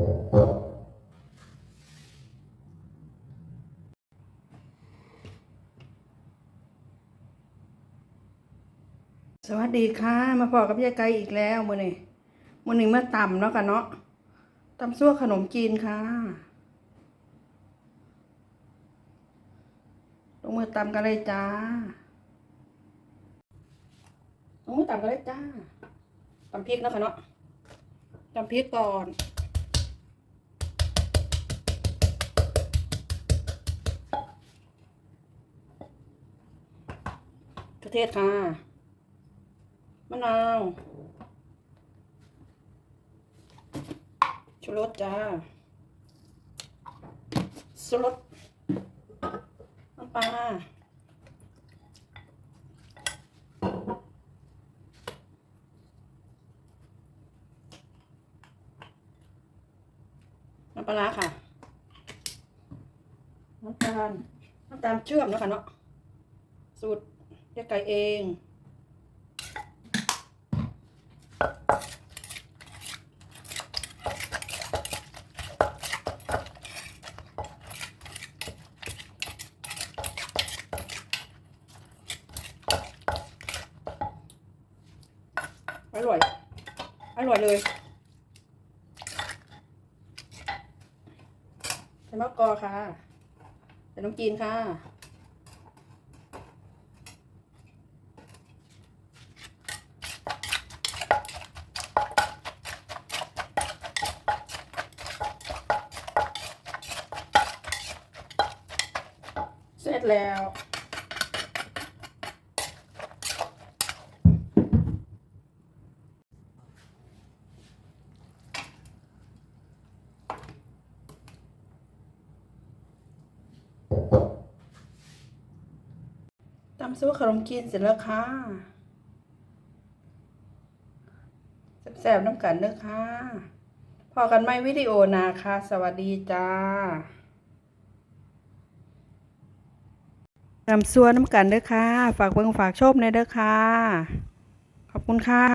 สวัสดีค่ะ มาพอกับยายไก่อีกแล้วมื่อนี่มื่อนี่มาต่ำเนาะกันเนาะตำซั่วขนมจีนค่ะลงมือตำกันเลยจ้าลงมือตำกันเลยจ้าตำพริกนะคะเนาะตำพริกก่อน เทศค่ะ มะนาวชูรสจ้าสุรสน้ำปลาน้ำปลาร้าค่ะ น้ำตาล น้ำตาลเชื่อมนะคะเนาะสูตร เรียกไก่เองอร่อย อร่อยเลยใส่มะกอค่ะใส่น้ำจีนค่ะ จแล้วตำซุปขนมจีนเสร็จแล้วค่ะแซ่บๆน้ำกันเด้อค่ะ พอกันไหมวิดีโอนาค่ะ สวัสดีจ้า ตำซัวน้ำกันเด้อค่ะ ฝากเบิ่งฝากชมในเด้อค่ะ ขอบคุณค่ะ